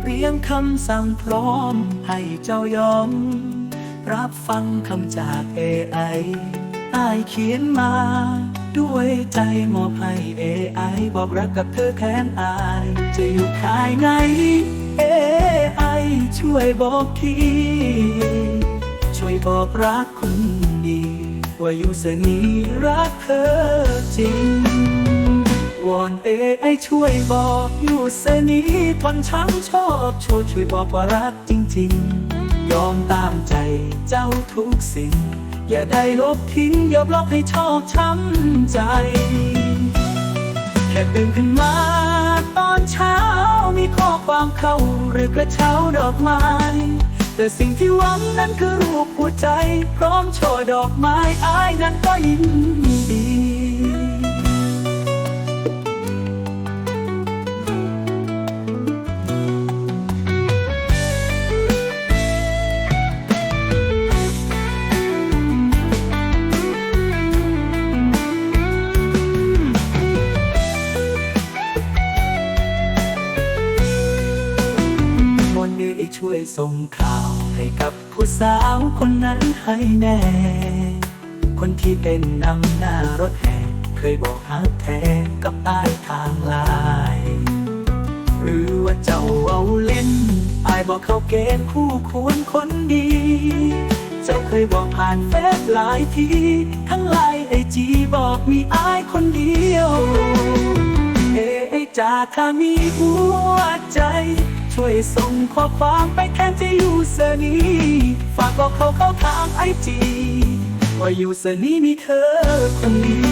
เพียงคำสั่งพร้อม ให้เจ้ายอม รับฟังคำจาก AI อายเขียนมา ด้วยใจมอบให้ AI บอกรักกับเธอแค้นอาย จะอยู่ภายใน AI ช่วยบอกทีช่วยบอกรักคนดี ว่าอยู่เสนีรักเธอจริง อนเอไอช่วยบอกอยู่เสนีทนช้ำชอบโชว์ช่วยบอกว่ารักจริง ๆ ยอมตามใจเจ้าทุกสิ่ง อย่าได้ลบทิ้งอย่าบล็อกให้ชอบช้ำใจ แค่ตื่นขึ้นมาตอนเช้ามีข้อความเข้าหรือกระเช้าดอกไม้แต่สิ่งที่หวังนั้นคือรูปหัวใจ พร้อมโชว์ดอกไม้อายนั้นก็ยิน ช่วยส่งข่าวให้กับผู้สาวคนนั้นให้แน่ คนที่เป็นนำหน้ารถแห่เคยบอกฮักแท้กับใต้ทางลายหรือว่าเจ้าเอาเล่นอายบอกเขาเกณฑ์คู่ควรคนดี เจ้าเคยบอกผ่านเฟซหลายที ทั้งไลน์ไอจีบอกมีอายคนเดียว เอจากถ้ามีหัวใจ ช่วยส่งข้อความไปแทนที่ยูเซอร์นี้ ฝากบอกเขาเข้าทางไอจีว่ายูเซอร์นี้มีเธอคนนี้